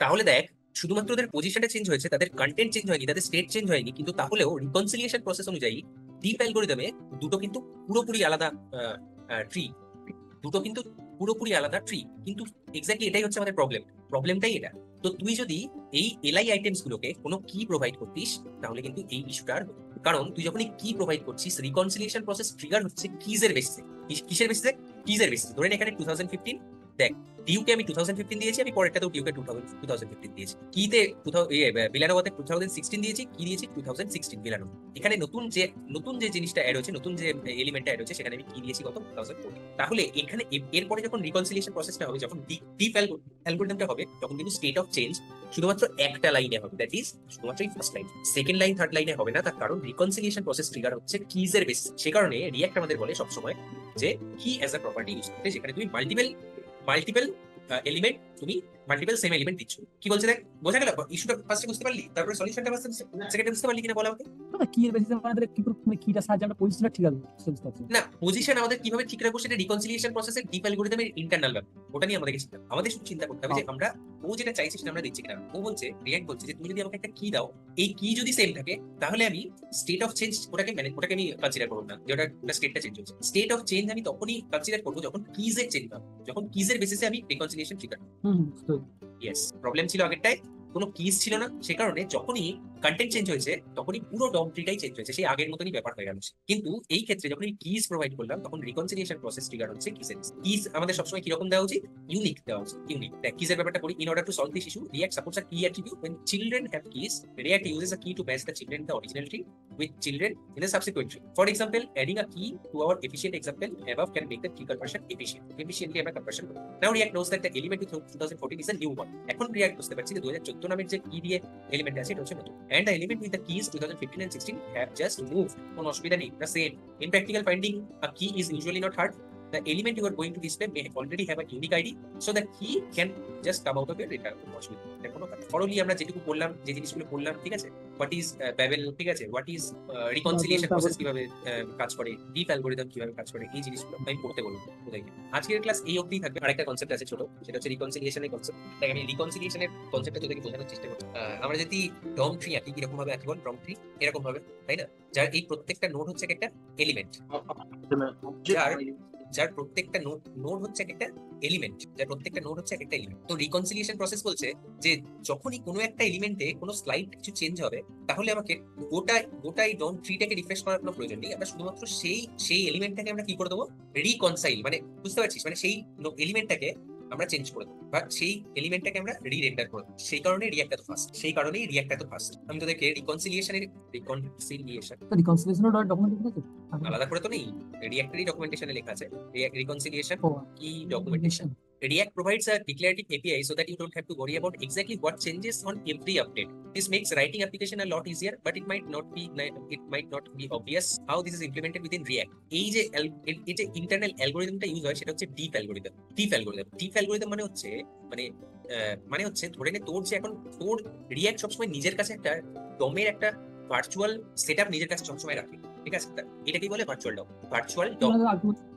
তাহলে দেখ, শুধুমাত্র ওদের পজিশনটা চেঞ্জ হয়েছে, তাদের কন্টেন্ট চেঞ্জ হয়নি, তাদের স্টেট চেঞ্জ হয়নি, কিন্তু তাহলেও রিকনসিলিয়েশন প্রসেস অনুযায়ী ডিপ অ্যালগোরিদমে দুটো কিন্তু পুরোপুরি আলাদা ট্রি দুটো কিন্তু পুরোপুরি আলাদা ট্রি কিন্তু এক্স্যাক্টলি এটাই হচ্ছে আমাদের প্রবলেম প্রবলেমটাই এটা। তো তুই যদি এই এলআই আইটেমস গুলোকে কোনো কি প্রোভাইড করতিস, তাহলে কিন্তু এই ইস্যুটা আর কারণ তুই যখনই কি প্রোভাইড করছিস রিকনসিলিয়েশন প্রসেস ট্রিগার হচ্ছে কিজের বেসিসে কিসের বেসিসে কিজের বেসিসে ধরেন এখানে টু থাউজেন্ড ফিফটিন দেখ ডিউকে আমি টু থাউজেন্ড ফিফটিন দিয়েছি, আমি পরেরটাতেও ডিউকে two thousand two thousand fifteen দিয়েছি কিতে বিলানোতে টু থাউজেন্ড সিক্সটিন দিয়েছি, কি দিয়েছি? টু থাউজেন্ড সিক্সটিন বিলানো। এখানে নতুন যে নতুন যে জিনিসটা অ্যাড হয়েছে, নতুন যে এলিমেন্টটা অ্যাড হয়েছে, সেখানে আমি কি দিয়েছি কত? টু থাউজেন্ড তাহলে এখানে এরপরে যখন রিকনসিলিয়েশন প্রসেসটা হবে, যখন ডিপ অ্যালগোরিদমটা হবে, তখন কিন্তু স্টেট অফ চেঞ্জ শুধুমাত্র একটা লাইনে হবে। দ্যাট ইজ শুধুমাত্র এই first line second line third লাইনে হবে না, তার কারণ রিকনসিলিয়েশন প্রসেস ট্রিগার হচ্ছে কিজের বেসিস সে কারণে রিয়াক্ট আমাদের বলে সবসময় যে কি অ্যাজ আ প্রপার্টি ইউজ করতে, যেখানে তুমি মাল্টিপল মাল্টিপল এলিমেন্ট তুমি মাল্টিপল সেম এলিমেন্ট দিচ্ছ। কি বলছে দেখ? বোঝা গেল? ইস্যুটা ফার্স্টে বুঝতে পারলি? তারপরে সলিউশনটা সেকেন্ডে বুঝতে পারলি কিনা বলা আমাকে? না কি এর বেসিসে আমাদের কি করে মানে কিটা সাহায্যে আমরা পজিশনটা ঠিক আছে বুঝতে পারছি না পজিশন আমাদের কীভাবে ঠিক রাখব সেটা রিকনসিলিয়েশন প্রসেসের ডিপ অ্যালগরিদমের ইন্টারনাল ব্যাপার। ওটা নিয়ে আমাদেরকে চিন্তা আমাদের শুধু চিন্তা করতে হবে যে আমরা ও যেটা চাইছে সেটা আমরা দিচ্ছি কিনা। ও বলছে রিয়াক্ট বলছে যে তুমি যদি আমাকে একটা কি দাও এই কি যদি সেম থাকে তাহলে আমি স্টেট অফ চেঞ্জ ওটাকে মানে ওটাকে আমি কনসিডার করব না। যে ওটা স্টেটটা চেঞ্জ হচ্ছে। স্টেট অফ চেঞ্জ আমি তখনই কনসিডার করব যখন কিজের চেঞ্জ হবে। যখন কিজের বেসিসে আমি রিকনসিলিয়েশন ঠিক হুম ইয়েস প্রবলেম ছিল আগেরটায় কোনো কিজ ছিল না। সে কারণে যখনই কন্টেন্ট চেঞ্জ হয়েছে, তখনই পুরো ডম ট্রিটাই চেঞ্জ হয়েছে, সেই আগের মতনই ব্যাপার হয়ে গেল। কিন্তু এই ক্ষেত্রে যখন কিস প্রোভাইড করলাম, তখন রিকনসিলিয়েশন প্রসেস ট্রিগার হচ্ছে কিসের কিস আমাদের সবসময় কীরকম দেওয়া উচিত? ইউনিক দেওয়া উচিত ইউনিক দেখ কিসের ব্যাপারটা করি in order to solve this issue React supports a key attribute when children have keys React uses a key to bass the children the original tree with children in the subsequent tree for example adding a key to our efficient example above can make the key conversion efficient efficiently আমরা conversion করি। Now React knows that the element with two thousand fourteen is new one এখন react বুঝতে পারছি যে দু হাজার চোদ্দ নামের যে কি দিয়ে এলিমেন্ট আছে, এটা হচ্ছে নতুন। And the element with the keys 2015 and 16 have just moved কোনো অসুবিধা নেই the same in practical finding a key is usually not hard the element you are going to display may already have a unique id so the key can just come out of your data অসুবিধা এটা কোনো thoroughly আমরা যেটুকু বললাম যে জিনিসগুলো বললাম ঠিক আছে হোয়াট ইজ ব্যাবেল ঠিক আছে? হোয়াট ইজ রিকনসিলিয়েশন প্রসেস কীভাবে কাজ করে? ডিপ অ্যালগোরিদম কীভাবে কাজ করে? এই জিনিসগুলো আমি পড়তে বলব ওদেরকে আজকের ক্লাস এই অবধি থাকবে। আরেকটা কনসেপ্ট আছে ছোট সেটা হচ্ছে রিকনসিলিয়েশনের কনসেপ্ট তাই আমি রিকনসিলিয়েশনের কনসেপ্টটা তোদেরকে বোঝানোর চেষ্টা করছি। আমরা যদি ডম ট্রি আঁকি কীরকম ভাবে আঁকি বল ডম ট্রি এরকম ভাবে তাই না? যার এই প্রত্যেকটা নোট হচ্ছে এক একটা এলিমেন্ট যার- যার প্রত্যেকটা নোট নোড হচ্ছে এক একটা এলিমেন্ট যার প্রত্যেকটা নোড হচ্ছে এক একটা এলিমেন্ট তো রিকনসিলিয়েশন প্রসেস বলছে যে যখনই কোনো একটা এলিমেন্টে কোনো স্লাইড কিছু চেঞ্জ হবে, তাহলে আমাকে গোটা গোটা এই ডম ট্রিটাকে রিফ্রেশ করার কোনো প্রয়োজন নেই। আমরা শুধুমাত্র সেই সেই এলিমেন্টটাকে আমরা কি করে দেবো? রিকনসাইল মানে বুঝতে পারছিস? মানে সেই এলিমেন্টটাকে আমরা চেঞ্জ করে দেবো। বা সেই এলিমেন্টটাকে আমরা রিরেন্ডার করে দেবো। সেই কারণে রিয়াক্ট এত ফাস্ট সেই কারণেই রিয়াক্ট এত ফাস্ট আমি তোদেরকে রিকনসিলিয়েশনের রিকনসিলিয়েশন তো রিকনসিলিয়েশনের ডকুমেন্ট আছে? আলাদা করে তো নেই। রিয়াক্টেরই ডকুমেন্টেশনে লেখা আছে। রিকনসিলিয়েশন কি documentation React provides a declarative API so that you don't have to worry about exactly what changes on every update. This makes writing application a lot easier, but it might not be it might not be obvious how this is implemented within React. এই যে এই যে internal অ্যালগোরিদমটা use হয় সেটা হচ্ছে diff algorithm diff algorithm diff algorithm মানে হচ্ছে মানে মানে হচ্ছে ধরে নে তোর যে এখন তোর রিয়াক্ট সবসময় নিজের কাছে একটা ডমের একটা ভার্চুয়াল সেটআপ নিজের কাছে সবসময় রাখে ঠিক আছে তা এটা কি বলে virtual DOM virtual DOM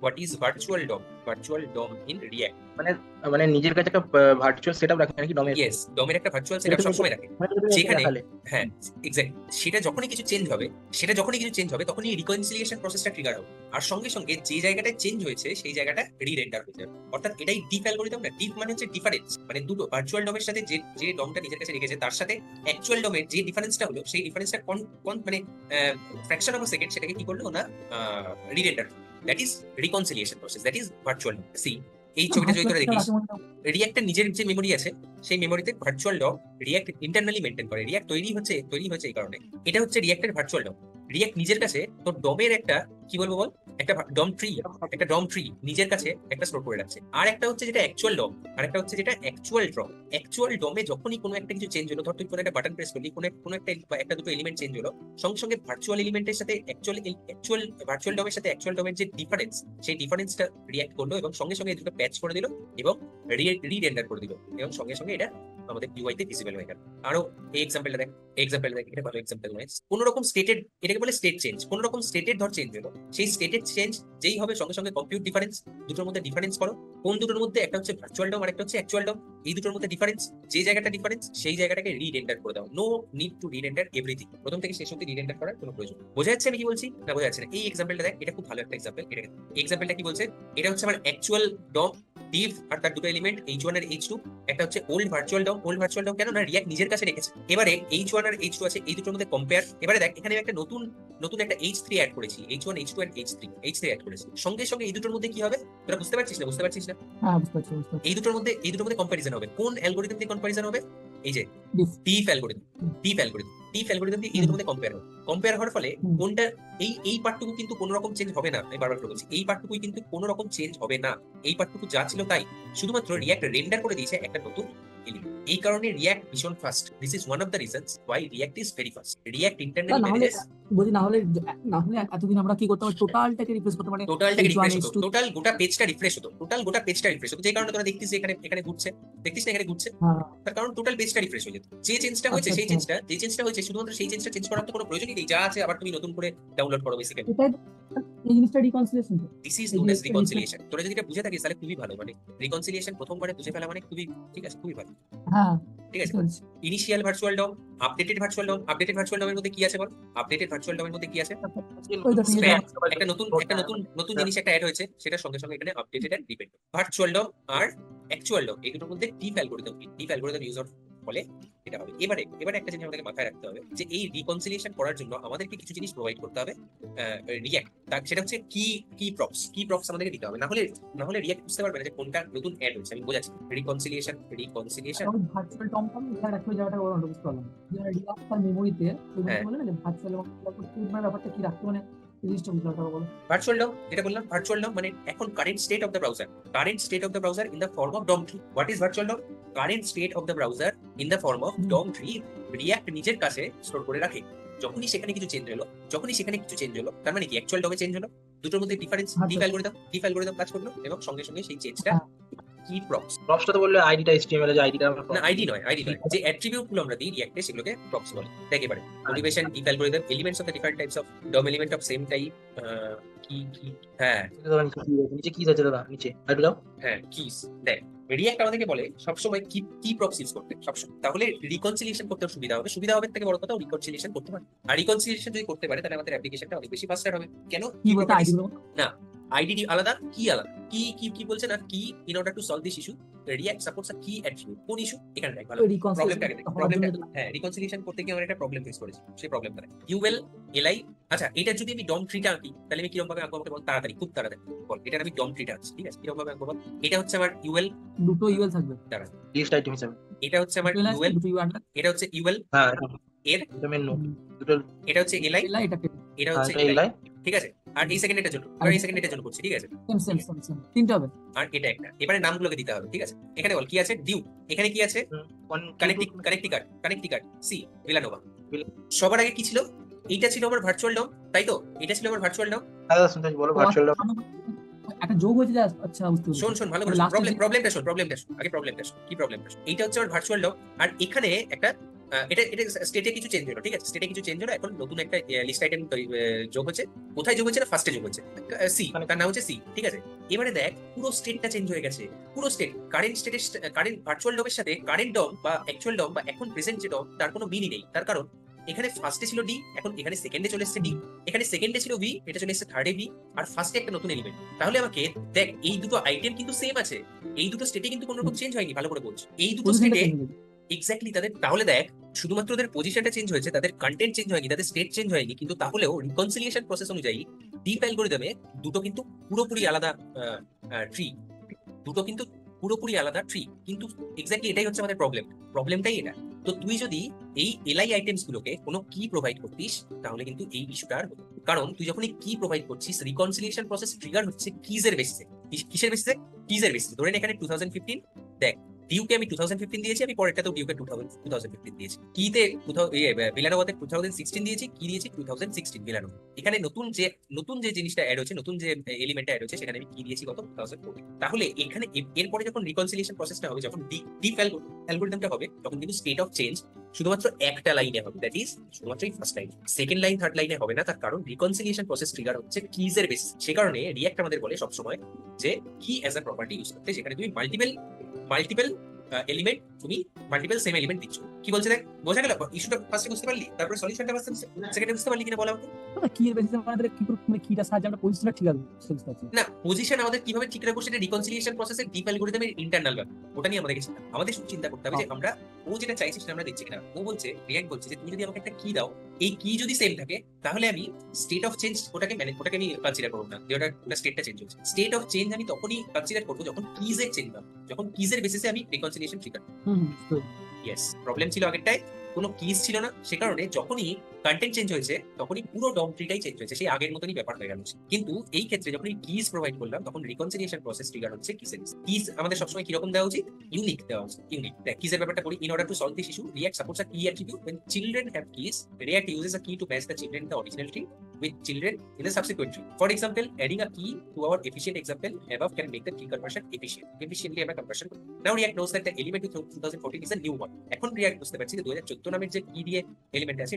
what is virtual DOM virtual DOM in React মানে মানে নিজের কাছে একটা ভার্চুয়াল সেটআপ রাখে নাকি ডমের ইয়েস ডমের একটা ভার্চুয়াল সেটআপ সবসময় রাখে। যেখানে- দেখালে। হ্যাঁ এক্স্যাক্ট সেটা যখনই কিছু চেঞ্জ হবে সেটা যখনই কিছু চেঞ্জ হবে তখনই রিকনসিলিয়েশন প্রসেসটা ট্রিগার হবে। আর সঙ্গে সঙ্গে যে জায়গাটা চেঞ্জ হয়েছে সেই জায়গাটা রিরেন্ডার হয়ে যাবে। অর্থাৎ এটাই ডিপ অ্যালগোরিদম না ডিপ মানে হচ্ছে ডিফারেন্স মানে দুটো ভার্চুয়াল ডোমের সাথে যে যে ডমটা নিজের কাছে রেখেছে তার সাথে অ্যাকচুয়াল ডোমের যে ডিফারেন্সটা হলো সেই ডিফারেন্সটা কোন কোন মানে ফ্র্যাকশন অফ সেকেন্ড সেটাকে কি করল না rerender that is reconciliation process that is virtual see এই ছবিটা যদি তোরা দেখিস রিয়াক্টের নিজের যে মেমোরি আছে সেই মেমোরিতে ভার্চুয়াল ল রিয়াক্ট ইন্টারনালি মেনটেন করে। রিয়াক্ট তৈরি হচ্ছে তৈরি হয়েছে এই কারণে। এটা হচ্ছে রিয়াক্টের ভার্চুয়াল ডগ রিয়াক্ট নিজের কাছে তোর ডমের একটা কি বলব বল? একটা ডম ট্রি একটা ডম ট্রি নিজের কাছে একটা স্টোর করে রাখছে। আর একটা হচ্ছে যেটা অ্যাকচুয়াল ডম আর একটা হচ্ছে যেটা অ্যাকচুয়াল ড্রম অ্যাকচুয়াল ডমে যখনই কোনো একটা কিছু চেঞ্জ হলো ধর তুই কোনো একটা বাটন প্রেস করলি কোনো কোনো একটা বা একটা দুটো এলিমেন্ট চেঞ্জ হলো সঙ্গে সঙ্গে ভার্চুয়াল এলিমেন্টের সাথে অ্যাকচুয়াল অ্যাকচুয়াল ভার্চুয়াল ডমের সাথে অ্যাকচুয়াল ডমের যে ডিফারেন্স সেই ডিফারেন্সটা রিয়াক্ট করল এবং সঙ্গে সঙ্গে এই দুটো প্যাচ করে দিল এবং রিরেন্ডার করে দিল এবং সঙ্গে সঙ্গে এটা আমাদের ইউআইতে ভিজিবল হয়ে গেল। আরও এই এক্সাম্পলটা দেখ এক্সাম্পল দেখ, এটা ভালো এক্সাম্পল নয় কোন রকম স্টেটের এটাকে বলে স্টেট চেঞ্জ কোন রকম স্টেটের ধর চেঞ্জ হলো। সেই স্টেটের চেঞ্জ যেই হবে সঙ্গে সঙ্গে কম্পিউট ডিফারেন্স দুটোর মধ্যে ডিফারেন্স করো। কোন দুটোর মধ্যে? একটা হচ্ছে ভার্চুয়াল ডম আর একটা হচ্ছে অ্যাকচুয়াল ডম এই দুটোর মধ্যে ডিফারেন্স যে জায়গাটা ডিফারেন্স সেই জায়গাটাকে রিরেন্ডার করে দাও। No need to rerender everything প্রথম থেকে শেষ অব্দি রিরেন্ডার করার কোনো প্রয়োজন। বোঝা যাচ্ছে আমি কি বলছি? না বোঝা যাচ্ছে না। এই এক্সাম্পলটা দেখ এটা খুব ভালো একটা এক্সাম্পল এটা এক্সাম্পলটা কি বলছে? এটা হচ্ছে আমার অ্যাকচুয়াল ডম ডিভ আর তার দুটো এলিমেন্ট এইচ ওয়ান আর এইচ টু একটা হচ্ছে old virtual DOM old virtual DOM কেন? না রিয়াক্ট নিজের কাছে রেখেছে। এবারে এইচ ওয়ান আর এইচ টু আছে এই দুটোর মধ্যে কম্পেয়ার এবারে দেখ এখানে আমি একটা নতুন নতুন একটা এইচ থ্রি অ্যাড করেছি। H one H two and H three H three add করেছি। সঙ্গে সঙ্গে এই দুটোর মধ্যে কি হবে? তোরা বুঝতে পারছিস না? বুঝতে পারছিস না? হ্যাঁ এই দুটোর মধ্যে এই দুটোর মধ্যে কম্পারিজন হবে। কোন অ্যালগোরিদম দিয়ে কম্পারিজন হবে? এই যে. Diff algorithm diff algorithm diff algorithm দিয়ে এই দুটোর মধ্যে কম্পেয়ার হবে। কম্পেয়ার হওয়ার ফলে কোনটা এই এই পার্টটুকু কিন্তু কোনো রকম চেঞ্জ হবে না। আমি বারবার বলছি এই পার্টটুকুই কিন্তু কোনো রকম চেঞ্জ হবে না। এই পার্টটুকু যা ছিল তাই। শুধুমাত্র রিয়াক্ট রেন্ডার করে দিয়েছে একটা নতুন এলিমেন্ট এই কারণে রিয়াক্ট ভীষণ fast this is one of the reasons why React is very fast React internal না বলছি না হলে না হলে এতদিন আমরা কি করতাম? টোটালটাকে রিপ্লেস করতে মানে টোটালটাকে H1, রিফ্রেশ হতো। টোটাল গোটা পেজটা রিফ্রেশ হতো। টোটাল গোটা পেজটা রিফ্রেশ হতো। যে কারণে তোরা দেখতিস এখানে এখানে ঘুরছে। দেখতিস না এখানে ঘুরছে। হ্যাঁ। তার কারণ টোটাল পেজটা রিফ্রেশ হয়ে যেত। যে চেঞ্জটা হয়েছে আচ্ছা, সেই আচ্ছা। চেঞ্জটা যে চেঞ্জটা হয়েছে শুধুমাত্র সেই চেঞ্জটা চেঞ্জ করার তো কোনো প্রয়োজনই নেই। যা আছে আবার তুমি নতুন করে ডাউনলোড করো বেসিক্যালি এই জিনিসটা reconciliation this is known reconciliation তোরা যদি এটা বুঝে থাকিস তাহলে খুবই ভালো। মানে রিকনসিলিয়েশন প্রথমবারে বুঝে ফেলা মানে খুবই ঠিক আছে খুবই ভালো। হ্যাঁ ঠিক আছে? Initial virtual DOM updated virtual DOM updated virtual ডমের মধ্যে কি আছে বল? আপডেটেড ভার্চুয়াল ডোমেন মধ্যে কি আছে। একটা নতুন একটা নতুন নতুন জিনিস একটা অ্যাড হয়েছে সেটা সঙ্গে সঙ্গে এখানে updated and depend virtual DOM R actual DOM এই দুটোর মধ্যে ডিপ অ্যালগোরিদম কি? ডিপ অ্যালগোরিদম ইউজ ফলে এটা হবে। এবারে এবারে একটা জিনিস আমাদেরকে মাথায় রাখতে হবে যে এই রিকনসিলিয়েশন করার জন্য আমাদেরকে কিছু জিনিস প্রোভাইড করতে হবে রিয়াক্ট সেটা হচ্ছে কি কি প্রপস কি প্রপস আমাদেরকে দিতে হবে। না হলে না হলে রিয়াক্ট বুঝতে পারবে না যে কোনটা নতুন অ্যাড হয়েছে আমি বোঝাচ্ছি। Reconciliation reconciliation virtual DOM DOM এটা রাখতে জায়গাটা বড় বুঝতে পারলাম রিয়াক্ট তার মেমোরিতে ওই হ্যাঁ। বলে না যে ভার্চুয়াল এবং মানে ব্যাপারটা কি রাখতে মানে ভার্চুয়াল ডম যেটা বললাম ভার্চুয়াল ডম মানে এখন current state of the browser current state of the browser in the form of DOM tree what is virtual DOM current state of the browser in the form of. DOM tree React নিজের কাছে store করে রাখে। যখনই সেখানে কিছু change হলো যখনই সেখানে কিছু চেঞ্জ হলো তার মানে কি অ্যাকচুয়াল ডমে চেঞ্জ হলো? দুটোর মধ্যে ডিফারেন্স আচ্ছা। ডিপ অ্যালগোরিদম ডিপ অ্যালগোরিদম কাজ করল এবং সঙ্গে সঙ্গে সেই চেঞ্জটা। কি প্রপস প্রপসটা তো বললে আইডিটা এইচটিএমএল যে আইডিটা আমরা না আইডি নয় আইডি নয়। যে অ্যাট্রিবিউটগুলো আমরা দিই রিয়াক্টে সেগুলোকে প্রপস বলে। দেখ এবারে motivation diff algorithm elements of the different types of DOM element of same type কি কি হ্যাঁ। নিচে কি আছে? নিচে কি আছে দাদা নিচে। আইডি দাও। হ্যাঁ কিস দেখ। রিয়াক্ট আমাদেরকে বলে সবসময় কি কি প্রপস ইউজ করতে সবসময়। তাহলে রিকনসিলিয়েশন করতে সুবিধা হবে। সুবিধা হবে থেকে বড় কথা রিকনসিলিয়েশন করতে পারে। আর রিকনসিলিয়েশন যদি করতে পারে তাহলে আমাদের অ্যাপ্লিকেশনটা অনেক বেশি ফাস্টার হবে। কেন? কি বলতে আইডি গুলো আইডি আলাদা কি আলাদা? কি কি কি বলছে না কি? In order to solve this issue React supports a key attribute কোন ইস্যু এখানে দেখ ভালো। প্রবলেমটা প্রবলেমটা হ্যাঁ রিকনসিলিয়েশন করতে গিয়ে আমরা একটা প্রবলেম ফেস করেছি সেই প্রবলেমটা ইউএল এলআই আচ্ছা এটা যদি আমি ডম ট্রিটা আঁকি তাহলে আমি কীরকম ভাবে আঁকবো আমাকে বল? তাড়াতাড়ি খুব তাড়াতাড়ি। বল এটা আমি ডম ট্রিটা আঁকছি ঠিক আছে? কীরকম ভাবে আঁকবো বল? এটা হচ্ছে আমার ইউএল দুটো ইউএল থাকবে। লিস্ট আইটেম হিসাবে এটা হচ্ছে আমার ইউএল এটা হচ্ছে ইউএল হ্যাঁ এর এটা মেন নোট দুটো এটা হচ্ছে এলআই এলা এটা এটা হ্যাঁ, হচ্ছে এলআই এলাই ঠিক আছে? আর এই সেকেন্ডের জন্য এবার এই সেকেন্ডের জন্য করছি ঠিক আছে? সেম সেম সেম সেম তিনটা হবে। আর এটা একটা। এবারে নামগুলোকে দিতে হবে ঠিক আছে? এখানে বল কি আছে? ডিউ এখানে কি আছে? কানেক্টিক কানেক্টিকার্ড কানেক্টিকার্ড সি ভিলানোভা সবার আগে কি ছিল? এইটা ছিল আমার ভার্চুয়াল ডম তাই তো? এটা ছিল আমার ভার্চুয়াল ডম দাদা শুনতে বলো ভার্চুয়াল ডম একটা যোগ হয়েছে যে আচ্ছা বুঝতে শোন শোন ভালো করে প্রবলেম প্রবলেমটা শোন প্রবলেমটা শোন। আগে প্রবলেমটা শোন কি প্রবলেমটা শোন? এইটা হচ্ছে আমার ভার্চুয়াল ডম আর এখানে একটা এটা এটা স্টেটে কিছু চেঞ্জ হলো ঠিক আছে? স্টেটে কিছু চেঞ্জ হলো এখন নতুন একটা লিস্ট আইটেম যোগ হচ্ছে। কোথায় যোগ হচ্ছে না ফার্স্টে যোগ হচ্ছে? সি তার নাম হচ্ছে সি ঠিক আছে? এবারে দেখ পুরো স্টেটটা চেঞ্জ হয়ে গেছে। পুরো স্টেট কারেন্ট স্টেটের কারেন্ট ভার্চুয়াল ডমের সাথে কারেন্ট ডম বা অ্যাকচুয়াল ডম বা এখন প্রেজেন্ট যে ডম তার কোনো মিনই নেই। তার কারণ এখানে ফার্স্টে ছিল ডি এখন এখানে সেকেন্ডে চলে এসেছে ডি এখানে সেকেন্ডে ছিল ভি এটা চলে এসেছে থার্ডে ভি আর ফার্স্টে একটা নতুন এলিমেন্ট তাহলে আমাকে দেখ এই দুটো আইটেম কিন্তু সেম আছে। এই দুটো স্টেটে কিন্তু কোনো রকম চেঞ্জ হয়নি ভালো করে বলছি এই দুটো স্টেটে। এক্স্যাক্টলি তাদের, তাহলে দেখ, শুধুমাত্র ওদের পজিশনটা চেঞ্জ হয়েছে, তাদের কন্টেন্ট চেঞ্জ হয়নি, তাদের স্টেট চেঞ্জ হয়নি, কিন্তু তাহলেও রিকনসিলিয়েশন প্রসেস অনুযায়ী ডিপ অ্যালগোরিদমে দুটো কিন্তু পুরোপুরি আলাদা ট্রি দুটো কিন্তু পুরোপুরি আলাদা ট্রি কিন্তু এক্স্যাক্টলি এটাই হচ্ছে আমাদের প্রবলেম প্রবলেমটাই এটা। তো তুই যদি এই এলআই আইটেমস গুলোকে কোনো কি প্রোভাইড করতিস, তাহলে কিন্তু এই ইস্যুটা আর কারণ তুই যখন কি প্রোভাইড করছিস রিকনসিলিয়েশন প্রসেস ট্রিগার হচ্ছে কিজের বেসিসে কিসের বেসিসে কিজের বেসিসে ধরেন এখানে টু থাউজেন্ড ফিফটিন দেখ ডিউকে আমি টু থাউজেন্ড ফিফটিন দিয়েছি, আমি পরেরটাতেও ডিউকে two thousand two thousand fifteen দিয়েছি। কিতে বিলানোভাতে টু থাউজেন্ড সিক্সটিন দিয়েছি কি দিয়েছি টু থাউজেন্ড সিক্সটিন বিলানো এখানে নতুন যে নতুন যে জিনিসটা অ্যাড হচ্ছে নতুন যে এলিমেন্টটা অ্যাড হচ্ছে সেখানে আমি কি দিয়েছি কত টু থাউজেন্ড তাহলে এখানে এরপরে যখন রিকনসিলিয়েশন প্রসেসটা হবে, যখন ডিপ অ্যালগোরিদমটা হবে, তখন কিন্তু স্টেট অফ চেঞ্জ শুধুমাত্র একটা লাইনে হবে। দ্যাট ইজ শুধুমাত্র first line second line third লাইনে হবে না, তার কারণ রিকনসিলিয়েশন প্রসেস ট্রিগার হচ্ছে কিজের বেসিস সে কারণে রিয়াক্ট আমাদের বলে সবসময় যে কি অ্যাজ আ প্রপার্টি ইউজ করতে যেখানে তুমি মাল্টিপল মাল্টিপল এলিমেন্ট তুমি মাল্টিপল সেম এলিমেন্ট দিচ্ছ। কি বলছে দেখ? বোঝা গেল? ইস্যুটা ফার্স্টে বুঝতে পারলি? তারপরে সলিউশনটা ফার্স্টে সেকেন্ডে বুঝতে পারলি কিনা বলা আমাকে? কি এর বেসিসে আমাদের কি করে মানে কিটা সাহায্যে আমরা পজিশনটা ঠিক আছে বুঝতে পারছি না পজিশন আমাদের কীভাবে ঠিক রাখব সেটা রিকনসিলিয়েশন প্রসেসের ডিপ অ্যালগরিদমের ইন্টারনাল ব্যাপার। ওটা নিয়ে আমাদেরকে চিন্তা আমাদের শুধু চিন্তা করতে হবে যে আমরা ও যেটা চাইছে সেটা আমরা দিচ্ছি কিনা। ও বলছে রিয়াক্ট বলছে যে তুমি যদি আমাকে একটা কি দাও এই কি যদি সেম থাকে তাহলে আমি স্টেট অফ চেঞ্জ ওটাকে মানে ওটাকে আমি কনসিডার করব না। যে ওটা ওটা স্টেটটা চেঞ্জ হচ্ছে স্টেট অফ চেঞ্জ আমি তখনই কনসিডার করব যখন কিজের চেঞ্জ হবে। যখন কিজের বেসিসে আমি রিকনসিলিয়েশন ঠিক আছে হুম, ইয়েস প্রবলেম ছিল আগেরটায়। কোনো কিস ছিল না। সে কারণে যখনই কন্টেন্ট চেঞ্জ হয়েছে, তখনই পুরো ডম ট্রিটাই চেঞ্জ হয়েছে। সেই আগের মতনই ব্যাপার হয়ে গেল। কিন্তু এই ক্ষেত্রে যখন কিস প্রোভাইড করলাম, তখন রিকনসিলিয়েশন প্রসেস ট্রিগার হচ্ছে কিসের কিস আমাদের সবসময় কীরকম দেওয়া উচিত? ইউনিক দেওয়া উচিত। ইউনিক দেখ কিসের ব্যাপারটা করি in order to solve this issue React supports a key attribute when children have keys, react uses a key to match the children in the with children in the subsequent tree for example adding a key to our efficient example above can make the key conversion efficient efficiently আমরা conversion now react knows that the element with 2014 is a new one react বুঝতে পারছি যে 2014 নামের যে key element আছে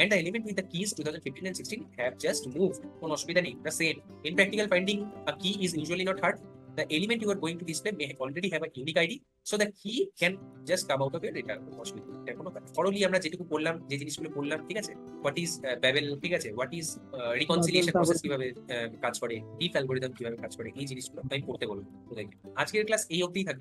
and the element with the keys 2015 and 16 have just moved অসুবিধা নেই the same in practical finding a key is usually not hard the element you are going to display may already have a unique id so the key can just come out of your data অসুবিধা এটা কোনো ফরলি আমরা যেটুকু বললাম যে জিনিসগুলো বললাম ঠিক আছে? হোয়াট ইজ ব্যাবেল ঠিক আছে? হোয়াট ইজ রিকনসিলিয়েশন প্রসেস কীভাবে আহ, কাজ করে? ডিপ অ্যালগোরিদম কীভাবে কাজ করে? এই জিনিসগুলো আমি পড়তে বলব। আজকের ক্লাস এই অবধিই থাকবে।